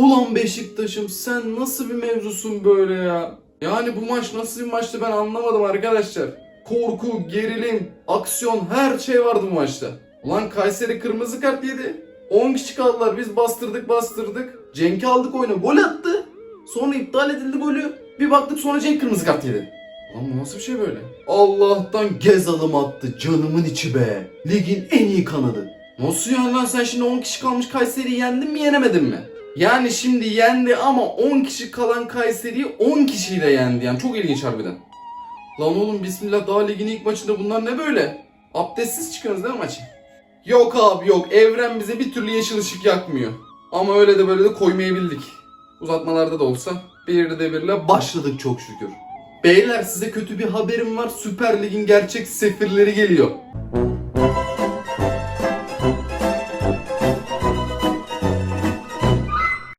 Ulan Beşiktaş'ım sen nasıl bir mevzusun böyle ya? Yani bu maç nasıl bir maçtı ben anlamadım arkadaşlar. Korku, gerilim, aksiyon her şey vardı bu maçta. Ulan Kayseri kırmızı kart yedi. 10 kişi kaldılar biz bastırdık bastırdık. Cenk'i aldık oyuna gol attı. Sonra iptal edildi golü. Bir baktık sonra Cenk kırmızı kart yedi. Lan bu nasıl bir şey böyle? Allah'tan Gezal'ım attı canımın içi be. Ligin en iyi kanadı. Nasıl yani lan sen şimdi 10 kişi kalmış Kayseri'yi yendin mi yenemedin mi? Yani şimdi yendi ama 10 kişi kalan Kayseri'yi 10 kişiyle yendi yani çok ilginç harbiden. Lan oğlum bismillah daha ligin ilk maçında bunlar ne böyle? Abdestsiz çıkıyorsunuz değil mi maçı? Yok abi yok evren bize bir türlü yeşil ışık yakmıyor. Ama öyle de böyle de koymayabildik. Uzatmalarda da olsa bir de birle başladık çok şükür. Beyler size kötü bir haberim var. Süper Lig'in gerçek sefirleri geliyor.